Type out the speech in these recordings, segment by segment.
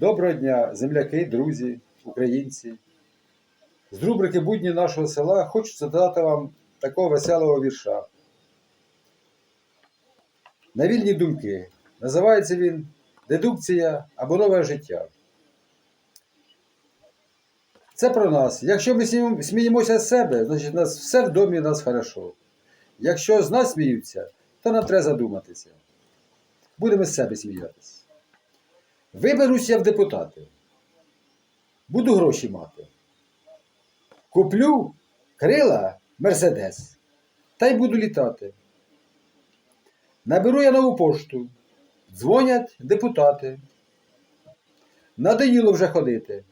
Доброго дня, земляки, друзі, українці. З рубрики Будні нашого села хочу задати вам такого веселого вірша. На вільні думки. Називається він Дедукція або нове життя. Це про нас. Якщо ми сміємося з себе, значить у нас все в домі у нас хорошо. Якщо з нас сміються, то нам треба задуматися. Будемо з себе сміятися. Виберусь я в депутати. Буду гроші мати. Куплю крила Мерседес та й буду літати. Наберу я нову пошту. Дзвонять депутати. Надоїло вже ходити.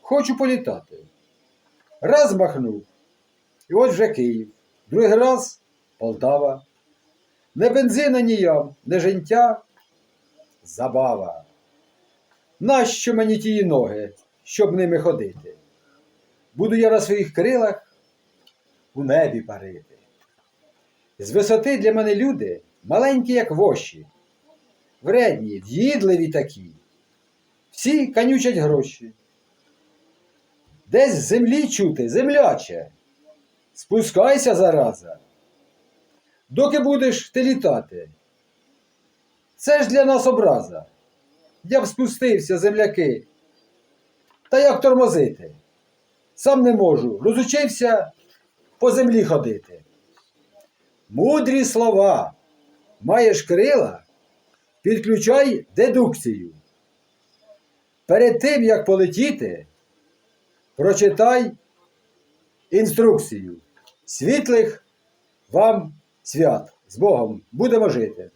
Хочу політати. Раз махнув. І от вже Київ. Другий раз Полтава. Не бензина ні ям, не життя. Забава. Нащо мені тії ноги, щоб ними ходити? Буду я на своїх крилах у небі парити. З висоти для мене люди маленькі, як воші, вредні, в'їдливі такі. Всі канючать гроші. Десь з землі чути, земляче. Спускайся, зараза. Доки будеш ти літати. Це ж для нас образа. Я б спустився, земляки. Та як тормозити? Сам не можу. Розучився по землі ходити. Мудрі слова. Маєш крила, підключай дедукцію. Перед тим, як полетіти, прочитай інструкцію. Світлих вам свят. З Богом будемо жити.